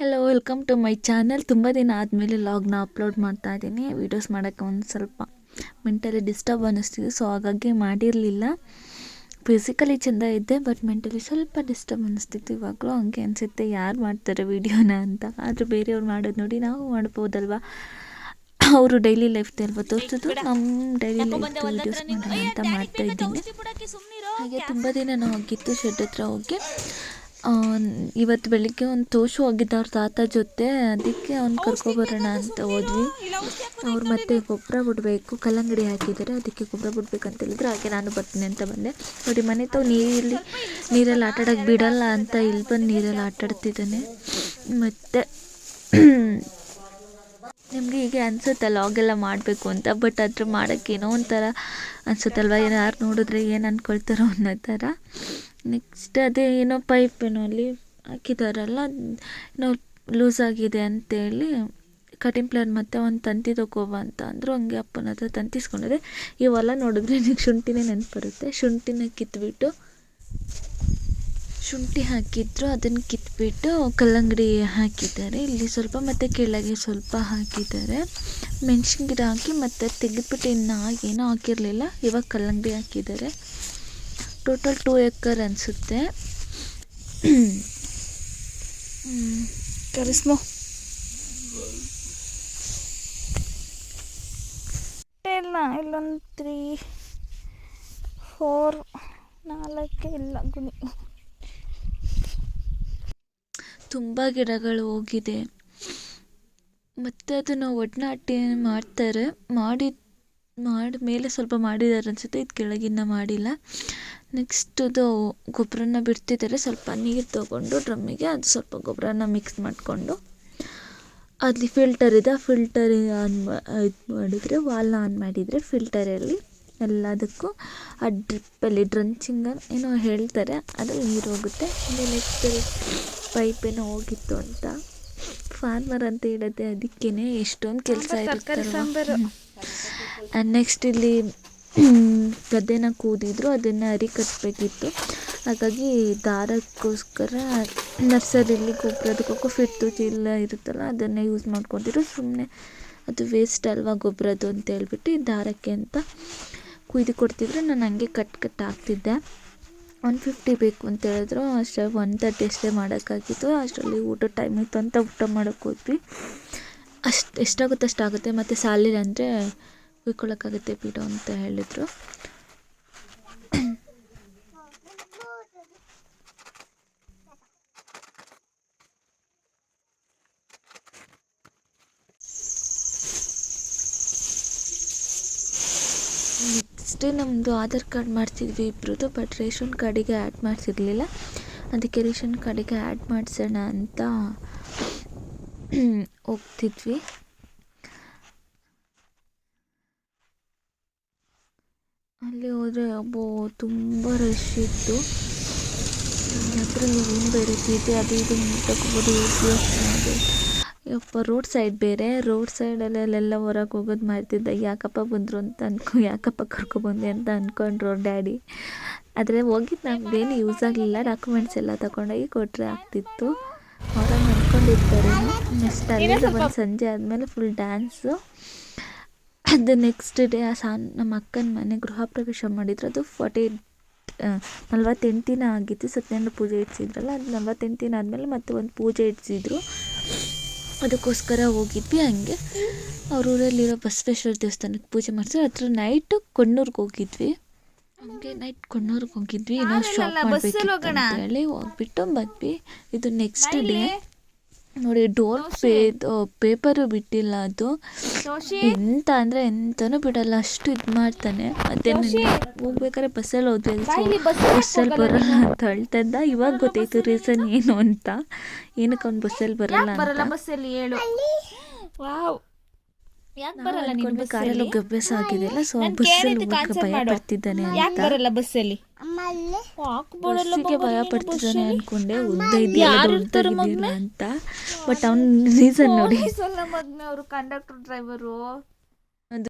Hello welcome to my channel ತುಂಬ ದಿನ ಆದಮೇಲೆ ಲಾಗ್ನ ಅಪ್ಲೋಡ್ ಮಾಡ್ತಾ ಇದ್ದೀನಿ. ವೀಡಿಯೋಸ್ ಮಾಡೋಕ್ಕೆ ಒಂದು ಸ್ವಲ್ಪ ಮೆಂಟಲಿ ಡಿಸ್ಟರ್ಬ್ ಅನ್ನಿಸ್ತಿದೆ ಸೊ ಹಾಗಾಗಿ ಮಾಡಿರಲಿಲ್ಲ. ಫಿಸಿಕಲಿ ಚೆಂದ ಇದ್ದೆ ಬಟ್ ಮೆಂಟಲಿ ಸ್ವಲ್ಪ ಡಿಸ್ಟರ್ಬ್ ಅನ್ನಿಸ್ತಿತ್ತು ಇವಾಗಲೂ. ಹಂಗೆ ಅನಿಸುತ್ತೆ ಯಾರು ಮಾಡ್ತಾರೆ ವೀಡಿಯೋನ ಅಂತ. ಆದರೂ ಬೇರೆಯವ್ರು ಮಾಡೋದು ನೋಡಿ ನಾವು ಮಾಡ್ಬೋದಲ್ವಾ? ಅವರು ಡೈಲಿ ಲೈಫ್ ಅಲ್ವಾ ತೋರಿಸೋದು? ನಮ್ಮ ಡೈಲಿ ಲೈಫ್ ವೀಡಿಯೋಸ್ ಮಾಡೋಣ ಅಂತ ಮಾಡ್ತಾ ಇದ್ದೀನಿ. ಹಾಗೆ ತುಂಬ ದಿನ ನಾವು ಹೋಗಿತ್ತು ಶೆಡ್ ಹತ್ರ ಹೋಗಿ. ಇವತ್ತು ಬೆಳಿಗ್ಗೆ ಒಂದು ತೋಷು ಹೋಗಿದ್ದ ಅವ್ರ ತಾತ ಜೊತೆ, ಅದಕ್ಕೆ ಅವ್ನು ಕರ್ಕೊಬರೋಣ ಅಂತ ಹೋದ್ವಿ. ಅವ್ರು ಮತ್ತೆ ಗೊಬ್ಬರ ಬಿಡಬೇಕು, ಕಲ್ಲಂಗಡಿ ಹಾಕಿದ್ದಾರೆ, ಅದಕ್ಕೆ ಗೊಬ್ಬರ ಬಿಡ್ಬೇಕಂತ ಹೇಳಿದ್ರು, ಹಾಗೆ ನಾನು ಬರ್ತೀನಿ ಅಂತ ಬಂದೆ. ನೋಡಿ, ಮನೆ ತಾವು ನೀರಲ್ಲಿ ನೀರಲ್ಲಿ ಆಟಾಡೋಕ್ಕೆ ಬಿಡಲ್ಲ ಅಂತ ಇಲ್ಲಿ ಬಂದು ನೀರಲ್ಲಿ ಆಟಾಡ್ತಿದ್ದಾನೆ. ಮತ್ತು, ನಿಮಗೆ ಹೀಗೆ ಅನಿಸುತ್ತೆ ಲಾಗೆಲ್ಲ ಮಾಡಬೇಕು ಅಂತ? ಬಟ್ ಅದ್ರ ಮಾಡೋಕ್ಕೆ ಏನೋ ಒಂಥರ ಅನಿಸುತ್ತಲ್ವ? ಯಾರು ನೋಡಿದ್ರೆ ಏನು ಅಂದ್ಕೊಳ್ತಾರೋ ಅನ್ನೋ ಥರ. ನೆಕ್ಸ್ಟ್ ಅದೇ ಏನೋ ಪೈಪ್ ಏನೋ ಅಲ್ಲಿ ಹಾಕಿದಾರಲ್ಲ, ಏನೋ ಲೂಸ್ ಆಗಿದೆ ಅಂತೇಳಿ ಕಟಿಂಗ್ ಪ್ಲೇಯರ್ ಮತ್ತೆ ಒಂದು ತಂತಿ ತಗೋಬ ಅಂತ ಅಂದರು, ಹಂಗೆ ಅಪ್ಪನ ಹತ್ರ ತಂತಿಸ್ಕೊಂಡಿದೆ ಹೊಲ ನೋಡಿದ್ರೆ ನನಗೆ ಶುಂಠಿನೇ ನೆನಪು ಬರುತ್ತೆ ಶುಂಠಿನ ಕಿತ್ಬಿಟ್ಟು, ಶುಂಠಿ ಹಾಕಿದ್ರು ಅದನ್ನು ಕಿತ್ಬಿಟ್ಟು ಕಲ್ಲಂಗಡಿ ಹಾಕಿದ್ದಾರೆ. ಇಲ್ಲಿ ಸ್ವಲ್ಪ ಮತ್ತು ಕೆಳಗೆ ಸ್ವಲ್ಪ ಹಾಕಿದ್ದಾರೆ. ಮೆಣಸಿನ ಗಿಡ ಹಾಕಿ ಮತ್ತು ತೆಗೆದ್ಬಿಟ್ಟು ಇನ್ನು ಏನೂ ಹಾಕಿರಲಿಲ್ಲ. ಇವಾಗ ಕಲ್ಲಂಗಡಿ ಹಾಕಿದ್ದಾರೆ. ಟೋಟಲ್ ಟೂ ಎಕರ್ ಅನಿಸುತ್ತೆ. ಕರಿಸ್ಮೋ. ಇಲ್ಲ ಇಲ್ಲೊಂದು ತ್ರೀ ಫೋರ್ ನಾಲ್ಕು ಇಲ್ಲ ಗುಣಿ. ತುಂಬ ಗಿಡಗಳು ಹೋಗಿದೆ. ಮತ್ತು ಅದನ್ನು ಒಡನಾಟಿ ಮಾಡ್ತಾರೆ. ಮಾಡಿ ಮಾಡಿ ಮೇಲೆ ಸ್ವಲ್ಪ ಮಾಡಿದ್ದಾರೆ ಅನಿಸುತ್ತೆ ಇದು ಕೆಳಗಿನ್ನ ಮಾಡಿಲ್ಲ. ನೆಕ್ಸ್ಟ್ ಇದು ಗೊಬ್ಬರನ ಬಿಡ್ತಿದ್ದಾರೆ ಸ್ವಲ್ಪ ನೀರು ತೊಗೊಂಡು ಡ್ರಮ್ಮಿಗೆ ಅದು ಸ್ವಲ್ಪ ಗೊಬ್ಬರನ ಮಿಕ್ಸ್ ಮಾಡಿಕೊಂಡು ಅಲ್ಲಿ ಫಿಲ್ಟರ್ ಇದೆ. ಆ ಫಿಲ್ಟರ್ ಆನ್ ಇದು ಮಾಡಿದರೆ ವಾಲ್ನ ಆನ್ ಮಾಡಿದರೆ ಫಿಲ್ಟರಲ್ಲಿ ಎಲ್ಲದಕ್ಕೂ ಆ ಡ್ರಿಪ್ಪಲ್ಲಿ ಡ್ರಂಚಿಂಗ್ ಏನೋ ಹೇಳ್ತಾರೆ. ಅದು ನೀರು ಹೋಗುತ್ತೆ. ಇನ್ನು ನೆಕ್ಸ್ಟ್ ಪೈಪ್ ಏನೋ ಹೋಗಿತ್ತು ಅಂತ. ಫಾರ್ಮರ್ ಅಂತ ಹೇಳುತ್ತೆ ಅದಕ್ಕೇ ಎಷ್ಟೊಂದು ಕೆಲಸ ಇರುತ್ತೆ ನೆಕ್ಸ್ಟ್ ಇಲ್ಲಿ ಗದ್ದೆನ ಕೂದಿದ್ರು, ಅದನ್ನು ಅರಿ ಕಟ್ಟಬೇಕಿತ್ತು ಹಾಗಾಗಿ ದಾರಕ್ಕೋಸ್ಕರ ನರ್ಸರಿಲಿ ಗೊಬ್ಬರದಕ್ಕೂ ಫಿಟ್ಟು ಚೀಲ ಇರುತ್ತಲ್ಲ, ಅದನ್ನೇ ಯೂಸ್ ಮಾಡ್ಕೊತಿದ್ರು ಸುಮ್ಮನೆ ಅದು ವೇಸ್ಟ್ ಅಲ್ವಾ ಗೊಬ್ಬರದ್ದು ಅಂತ ಹೇಳ್ಬಿಟ್ಟು ದಾರಕ್ಕೆ ಅಂತ ಕುಯ್ದು ಕೊಡ್ತಿದ್ರು. ನಾನು ಹಂಗೆ ಕಟ್ ಕಟ್ ಹಾಕ್ತಿದ್ದೆ. ಒನ್ ಫಿಫ್ಟಿ ಬೇಕು ಅಂತ ಹೇಳಿದ್ರು. ಅಷ್ಟೇ ಒನ್ ತರ್ಟಿ ಅಷ್ಟೇ ಮಾಡೋಕ್ಕಾಗಿತ್ತು. ಅಷ್ಟರಲ್ಲಿ ಊಟ ಟೈಮ್ ಇತ್ತು ಅಂತ ಊಟ ಮಾಡೋಕ್ಕೆ ಹೋದ್ವಿ. ಅಷ್ಟು ಎಷ್ಟಾಗುತ್ತೆ ಅಷ್ಟಾಗುತ್ತೆ ಮತ್ತು ಸಾಲಿಲ್ಲ ಅಂದರೆ ಕುಯ್ಕೊಳ್ಳೋಕ್ಕಾಗುತ್ತೆ ಬಿಡು ಅಂತ ಹೇಳಿದರು. ನೆಕ್ಸ್ಟ್ ನಮ್ಮದು ಆಧಾರ್ ಕಾರ್ಡ್ ಮಾಡ್ತಿದ್ವಿ ಇಬ್ಬರದ್ದು ಬಟ್ ರೇಷನ್ ಕಾರ್ಡಿಗೆ ಆ್ಯಡ್ ಮಾಡಿಸಿರ್ಲಿಲ್ಲ ಅದಕ್ಕೆ ರೇಷನ್ ಕಾರ್ಡಿಗೆ ಆ್ಯಡ್ ಮಾಡಿಸೋಣ ಅಂತ ಹೋಗ್ತಿದ್ವಿ. ಅಲ್ಲಿ ಹೋದರೆ ಅಬ್ಬೋ ತುಂಬ ರಶ್ ಇತ್ತು. ಹತ್ರ ಏನು ಬೇರೆ ಚೀಟಿ ಅದು ಇದು ತಗೋಬೋದು ಯಪ್ಪ ರೋಡ್ ಸೈಡ್ ಬೇರೆ. ರೋಡ್ ಸೈಡಲ್ಲೆಲ್ಲ ಹೊರಗೆ ಹೋಗೋದು ಮಾಡ್ತಿದ್ದೆ ಯಾಕಪ್ಪ ಬಂದರು ಅಂತ ಅನ್ಕೊ, ಯಾಕಪ್ಪ ಕರ್ಕೊಬಂದೆ ಅಂತ ಅಂದ್ಕೊಂಡ್ರು ಡ್ಯಾಡಿ. ಆದರೆ ಹೋಗಿದ್ದು ನಮಗೇನು ಯೂಸ್ ಆಗಲಿಲ್ಲ. ಡಾಕ್ಯುಮೆಂಟ್ಸ್ ಎಲ್ಲ ತಗೊಂಡೋಗಿ ಕೊಟ್ಟರೆ ಆಗ್ತಿತ್ತು. ಅವ್ರಾಗ ಅಂದ್ಕೊಂಡಿರ್ತಾರೆ ನೆಕ್ಸ್ಟ್ ಅಲ್ಲಿಂದ ಒಂದು ಸಂಜೆ ಆದಮೇಲೆ ಫುಲ್ ಡ್ಯಾನ್ಸು ಅದು ನೆಕ್ಸ್ಟ್ ಡೇ ಆ ಸಾನ್ ನಮ್ಮ ಅಕ್ಕನ ಮನೆ ಗೃಹ ಪ್ರವೇಶ ಮಾಡಿದ್ರು. ಅದು ಫಾರ್ಟಿ ನಲ್ವತ್ತೆಂಟು ದಿನ ಆಗಿತ್ತು. ಸತ್ಯನಾರಾಯಣ ಪೂಜೆ ಇಡ್ಸಿದ್ರಲ್ಲ ಅದು ನಲ್ವತ್ತೆಂಟು ದಿನ ಆದಮೇಲೆ ಮತ್ತೆ ಒಂದು ಪೂಜೆ ಇಡ್ಸಿದ್ರು. ಅದಕ್ಕೋಸ್ಕರ ಹೋಗಿದ್ವಿ ಹಂಗೆ. ಅವ್ರ ಊರಲ್ಲಿರೋ ಬಸವೇಶ್ವರ ದೇವಸ್ಥಾನಕ್ಕೆ ಪೂಜೆ ಮಾಡಿದ್ರು ಹತ್ರ ನೈಟು ಕೊಣ್ಣೂರ್ಗೆ ಹೋಗಿದ್ವಿ. ಹಂಗೆ ನೈಟ್ ಕೊಣ್ಣೂರ್ಗೆ ಹೋಗಿದ್ವಿ. ಏನೋ ಶಾಪ್ ಮಾಡಬೇಕು ಮಾಡಬೇಕಿತ್ತು ಹೋಗೋಣ. ಅಂತ ಹೇಳಿ ಹೋಗ್ಬಿಟ್ಟು ಬಂದ್ವಿ. ಇದು ನೆಕ್ಸ್ಟ್ ಡೇ ನೋಡಿ ಡೋರ್ ಪೇ ಪೇಪರು ಬಿಟ್ಟಿಲ್ಲ ಅದು. ಎಂತ ಅಂದ್ರೆ ಎಂತನೂ ಬಿಡಲ್ಲ ಅಷ್ಟು ಇದು ಮಾಡ್ತಾನೆ. ಮತ್ತೆ ಹೋಗ್ಬೇಕಾದ್ರೆ ಬಸ್ಸಲ್ಲಿ ಹೋದ್ವಿ ಬಸ್ ಬಸ್ಸಲ್ಲಿ ಬರಲ್ಲ ಅಂತ ಹೇಳ್ತಿದ್ದ. ಇವಾಗ ಗೊತ್ತಾಯ್ತು ರೀಸನ್ ಏನು ಅಂತ. ಏನಕ್ಕೆ ಅವ್ನು ಬಸ್ಸಲ್ಲಿ ಬರಲ್ಲ ಬರಲ್ಲ ಬಸ್ಸಲ್ಲಿ ಹೇಳು. ಯಾಕೆ ಬರಲ್ಲ ನೀನು ಕಾರಲ್ಲಿ ಆಗಿದೆಯಲ್ಲ ಸೊ ಬಸ್ಸಲ್ಲಿ ಕೇಳಿದ್ದಕ್ಕೆ ಹೋಗಕ್ಕೆ answer ಭಯ ಪಡ್ತಿದ್ದಾನೆ ಯಾಕೆ ಬರಲ್ಲ ಬಸ್ಸಲ್ಲಿ ಯಾಕೆ ಬರಲ್ಲ ಬಸ್ಸಿಗೆ ಭಯ ಪಡ್ತಿದ್ದಾನೆ? ಅನ್ಕೊಂಡೆ. ಉದ್ದ ಇದೆಯಲ್ಲ ಅಂತ. ಬಟ್ ಅವ್ನ ರೀಸನ್ ನೋಡಿ. ಮಗ್ನೆ ಅವರು ಕಂಡಕ್ಟರ್ ಡ್ರೈವರು